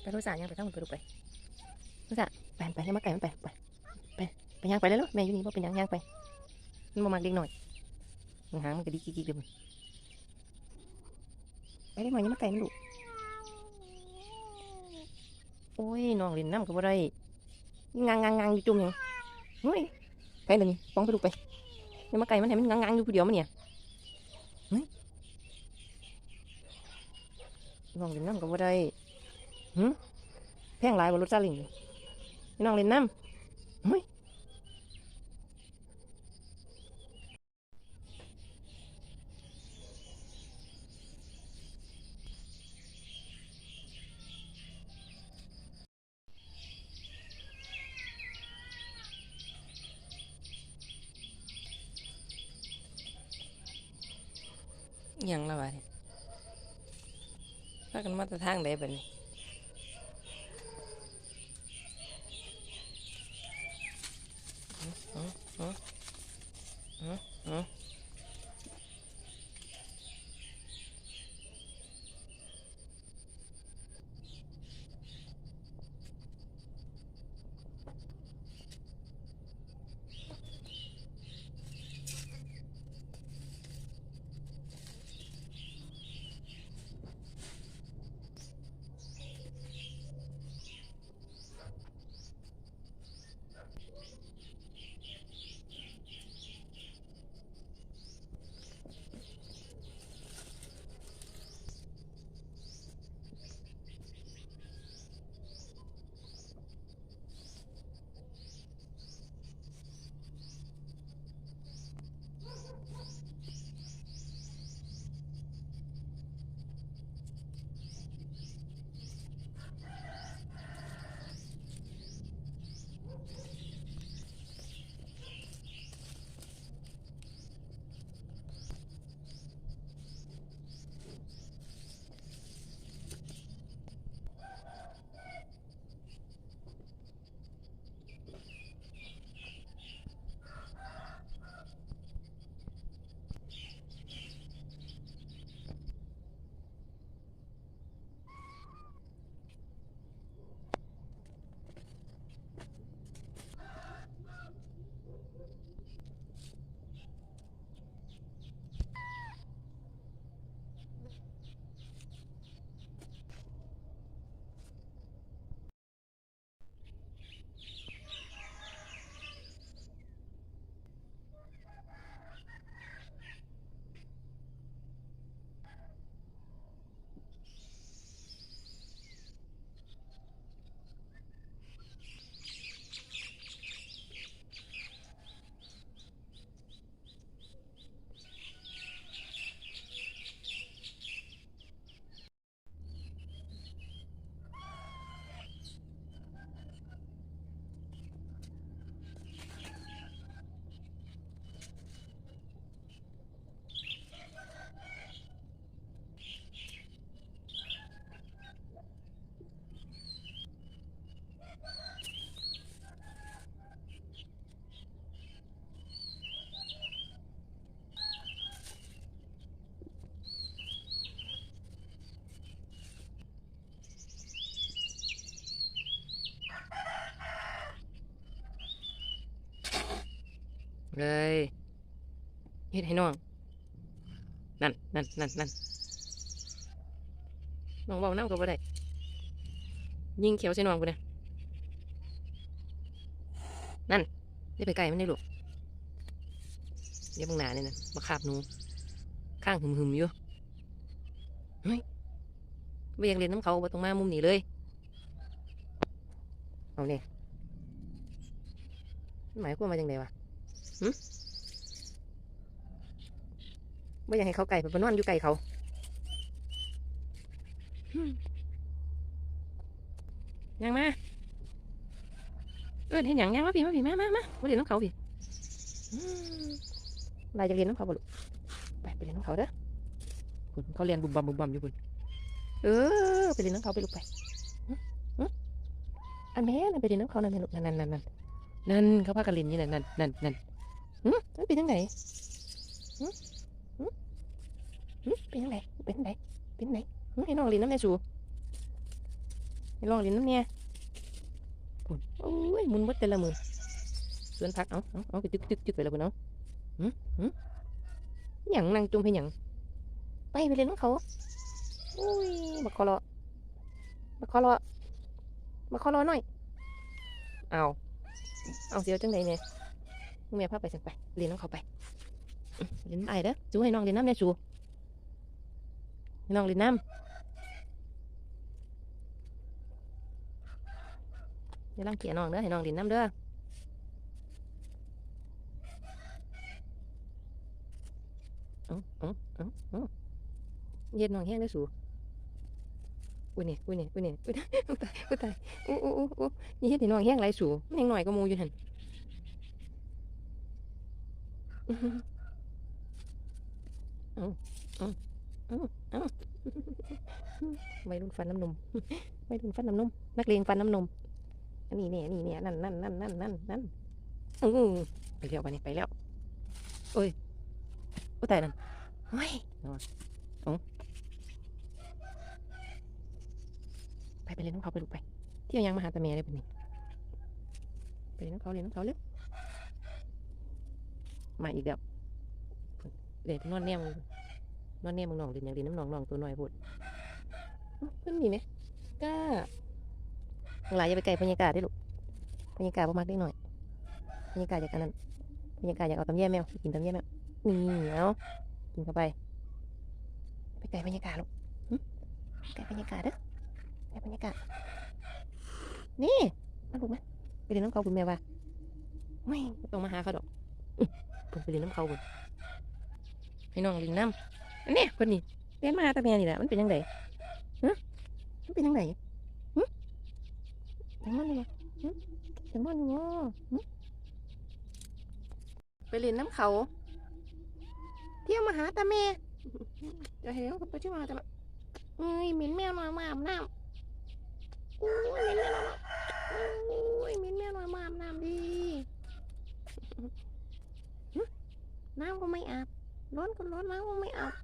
ไปรู้สายังไปทั้งหมดไปดูไปรู้สาไปไปยังมาไก่มันไปไปไปไปย่างไปเลยเนาะแม่อยู่นี่ว่าเป็นหยังย่างไปมันมามักเด็กหน่อยมันหางมันก็ดีกิ๊กๆเลยมันไปได้หน่อยยังมาไก่มันดุโอ้ยน้องเล่นน้ำก็บ่ได้งางงางงางอยู่จุ่มยังเฮ้ยไปเลยนี่ป้องไปดูไปยังมาไก่มันเห็นมันงางงางอยู่ผู้เดียวมันเนี่ยเฮ้ยน้องเล่นน้ำก็บ่ได้ หึแพงหลายบนรถซาเลิงนี่น้องเล่นน้ำเฮ้ยยังละวะเนี่ยพากันมาแต่ทางใดบัดนี้ เลยเฮ็ดให้น้อง นั่นนั่นนั่นนั่นน้องเบาน้ำก็บ่ได้ ยิงเขียวใส่น้องกูเนี่ยนั่นได้ไปไกลมันได้ลูกเดี๋ยวบางหนาเนี่ยนะมาขาบหนู ข้างหึมหึมอยู่เฮ้ยไม่อยากเรียนน้ำเขาบ่ต้องมามุมนี้เลย เอาเนี่ยหมายความว่าจังไดวะ ไม่อยากให้เขาไก่ไปนอนอยู่ไก่เขาหึยังมาเออเห็นหยังยังมาพี่มาพี่มามามามาเรียนน้ำเขาพี่อืมลายจะเรียนน้ำเขาบ่ลูกไปไปเรียนน้ำเขาเด้อคุณเขาเรียนบุมบัมบุมบัมอยู่คุณเออไปเรียนน้ำเขาไปลูกไปหึหึอันแม่น่ะไปเรียนน้ำเขานั่นแม่ลูกนั่นนั่นนั่นนั่นนั่นเขาพากันเรียนนี่นั่นนั่นนั่นนั่น หึมันเป็นยังไงหึหึหึเป็นยังไงเป็นยังไงเป็นยังไงหึให้น้องเรีนน้ำแม่สูให้ลองล่นน้ำเนี่ยปุ่นโอ้ยมุนมดแต่ละมือสวนผักเอาเอาเอาไปจึกจึกจึกไปแล้วปุ่นเอาหืมหืมหยังนั่งจุ่มให้หยังไปไปเล่นน้องเขาอุ้ยบักคอรอบักคอรอบักคอรอหน่อยเอาเอาเสียวจังไดเนี่ย มึงแม่พาไปสั่งไป เรียนน้องเขาไปอื้อเรียนไอ้เด้อจูให้น้องเรียนน้ำเนี่ยจูให้น้องเรียนน้ำอย่าลังเกียจน้องเด้อให้น้องดินน้ำเด้อเอ้าเอ้าเอ้าเอ้าเย็นน้องแห้งได้อสูอุ้ยนี่อุ้ยนี่อุ้ยนี่อุ้ยตายอุ้ยตายอุ้ยอุ้ยอุ้ยอุ้ยนี่เฮ็ดให้น้องแห้งไรสูแห้งหน่อยก็มูอยู่หันอื้อหือเอ้าเอ้าเอ้าเอ้า วัยรุ่นฟันน้ำนมวัยรุ่นฟันน้ำนม นักเลงฟันน้ำนมอันนี้เนี่ยนี่เนี่ยนั่นนั่นนั่นนั่นนั่นนั่นอือไปแล้วไปนี่ไปแล้วโอ้ยโอ้ตายนั่นเฮ้ยเอาเอาไปไปเล่นน้องเขาไปลูกไป เที่ยวยังมาหาตาเมียเลยเป็นนี่ไปเล่นน้องเขาเล่นน้องเขาเร็ว มาอีกแล้วเดี๋ยวนอนแนมงนอนแนมมึงนองเล่นอย่างดีน้ำนองนองตัวน้อยพูดอื้นมีไหมกล้าหลายอย่าไปไกลบรรยากาศได้ลูกบรรยากาศบ่มักได้หน่อยบรรยากาศอยากอันนั้นบรรยากาศอยากเอาตำแย่แมวกินตำแย่แมวนี่เอากินเข้าไป ไปไกลบรรยากาศลูกไกลบรรยากาศเด้อไกลบรรยากาศนี่มาลูกมาไปเรียนน้ำเขาคุณแม่ว่าไม่ต้องมาหาเขาดอก เพิ่นไปเรียนน้ำเขาเพิ่นให้น้องลินน้ำอันนี้เพิ่นนี่เรียนมาตาแม่นี่แหละมันเป็นยังไงฮะมันเป็นยังไงจังมันเลยจังมันเลยไปเล่นน้ำเขา เที่ยวมาหาตาแม่จะเห็นเขาไปเที่ยวมาตาแม่เอ้ยเหม็นแมวหน่อยมาอาบน้ำอุ้ยเหม็นแมวหน่อยมาอุ้ยเหม็นแมวหน่อยมาอาบน้ำดี น้ำก็ไม่อาบร้อนก็ร้อนน้ำก็ไม่อาบ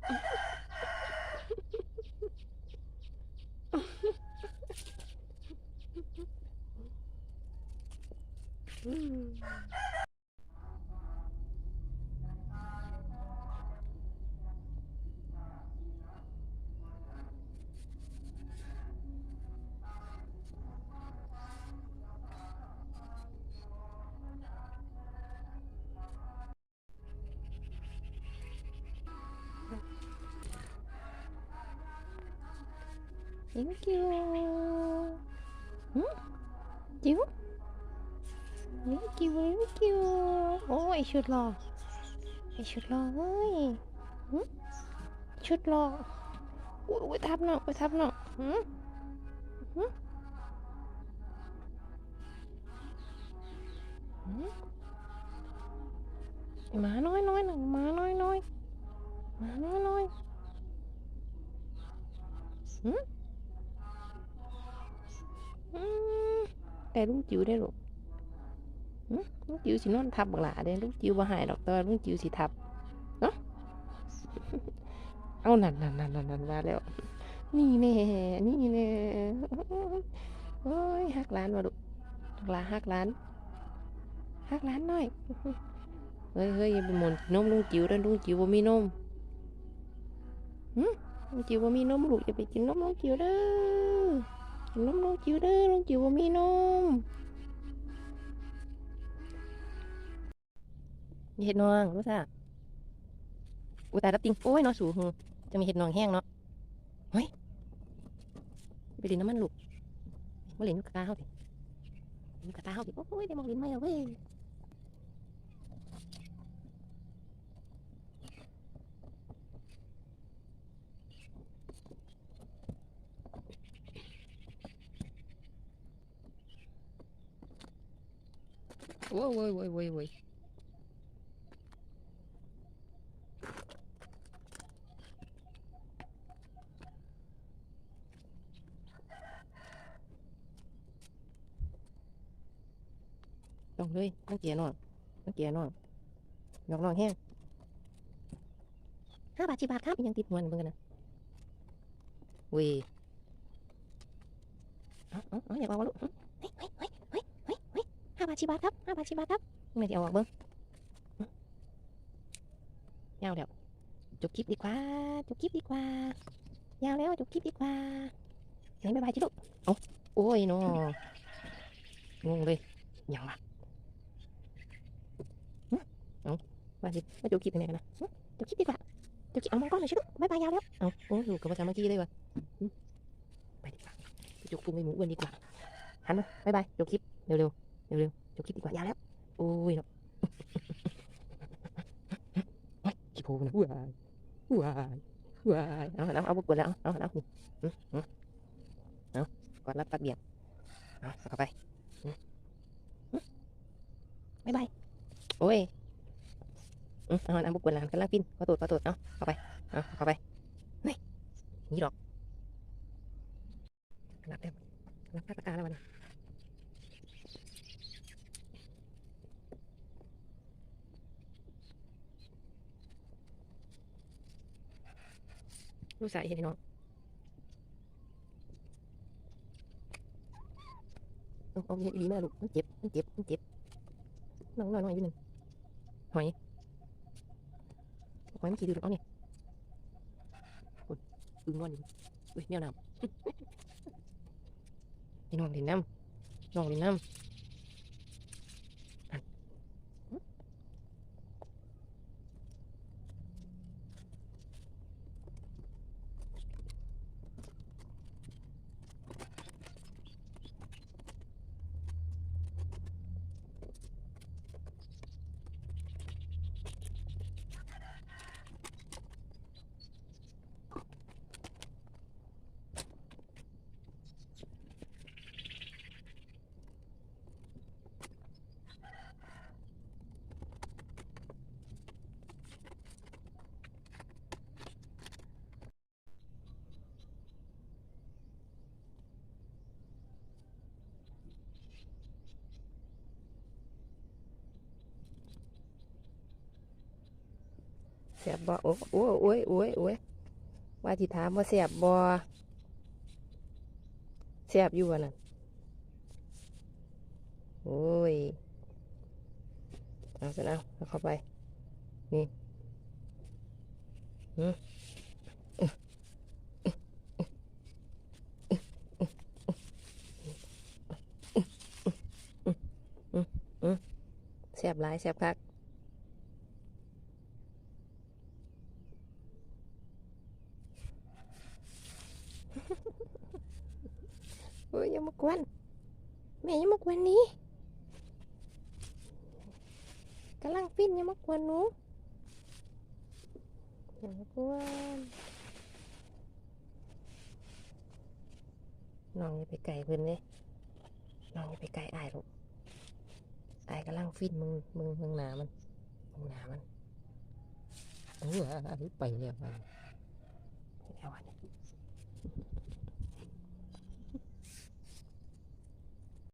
อืม Thank you หืมจิ๋ว Thank you Thank you โอ้ยชุดหล่อไอชุดหล่อเว้ยหึชุดหล่อโอ้ยไป ลุงจิ๋วได้หรอลุงจิ๋วสินอนทับบักหลาเด้ลุงจิ๋วบ่หายดอกแต่ว่าลุงจิ๋วสิทับเนาะเอานั่นนั่นนั่นนั่นนั่นมาแล้ว นี่แน่นี่แน่โอ้ยฮักล้านมาดูฮักหลานฮักล้านฮักล้านหน่อยเฮ้ยเฮ้ยอย่าไปหมุนนมลุงจิ๋วเด้อลุงจิ๋วบ่มีนมหึลุงจิ๋วบ่มีนมลูกอย่าไปกินนมลุงจิ๋วเด้อ กินนมลุงจิ๋วเด้อลุงจิ๋วบ่มีนมมีเห็ดนองรู้ซะอุยตายรับติงโอ้ยเนอสูงจะมีเห็ดนองแห้งเนาะเฮ้ยไปดินน้ำมันลูกมาเล่นกระตาเฮาสิลินกระตาเฮาดิโอ้ยได้มองลินไหมล่ะเว้ย โว้ยโว้ยโว้ยโว้ยโว้ยต้องเลยต้องเกียร์นองต้องเกียร์นองยอกนองแห้งห้าบาทสิบาทครับยังติดหัวอยู่เบิ่งกันนะเว้ยเอาเอเอาเออยากออกวะลูกเฮ้ยเฮ้ยเฮ้ยเฮ้ยเฮ้ยห้าบาทชิบาทครับ ห้าบาทชิบาทครับแม่จะเอาออกเบิ้งยาวแล้วจุบคลิปดีกว่า จุบคลิปดีกว่ายาวแล้วจุบคลิปดีกว่าไหนบ๊ายบายจิลูกเอาโอ้ยนาะงงเลยยังวะหึเอาว่าสิมาจุบคลิปยังไงกันนะหึจบคลิปดีกว่าจบคลิปเอามองกล้องหน่อยชิลูกบายบายยาวแล้วเอาโอ้ยลูกกับภาษาเมื่อกี้เลยวะไปดีกว่าไปจกพุงไปหมูอ้วนดีกว่าหันมาบายบายจบคลิปเร็วเร็วเร็วเร็วๆ จบคลิปดีกว่ายาวแล้ว โอ้ยเนาะขี้โพนะว้ายว้ายว้ายเอาเอาเอาบุกกดแล้ว เอาเอาเอานี่อืมอืมเอากอดรับตัดเบี่ยงเอาเอาเข้าไปอืมอืมบายบายโอ้ยอืมเอาเอาบุกกดแล้วกันล่างพินขอตรวจขอตรวจเอาเข้าไป เอาเข้าไปนี่นี่ดอกรับแล้วรับมาตรการแล้ววันนี้ รู้สายเหตุให้น้องเอาเห็ดดีมาลูกมันเจ็บมันเจ็บมันเจ็บน้องน้อยน้อยอยู่หนึ่งหอยหอยมันขี่ดื้อเอาเนี่ยโอ้ยอึ้งนอนอยู่อุ้ยแมวน้ำไอ้น้องเล่นน้ำน้องเล่นน้ำ แสบบ่โอ้โอ้โอ้ยโอ้ยโอ้ยว่าที่ถามว่าแสบบ่แสบอยู่วะน่ะโอ้ยเอาซะแล้วเอาเข้าไป นี่อืมแสบหลายแสบคัก เฮ้ยอย่ามากวนแม่อย่ามากวนนี้กำลังฟินอย่ามากวนหนูอย่ามากวนน้องอย่าไปไกลเพิ่อนเลยน้องอย่าไปไกลอายลูกอายกำลังฟินมึงมึงมึงหนามันมึงหนามันโอ้ยไปแล้วไปแล้วอัน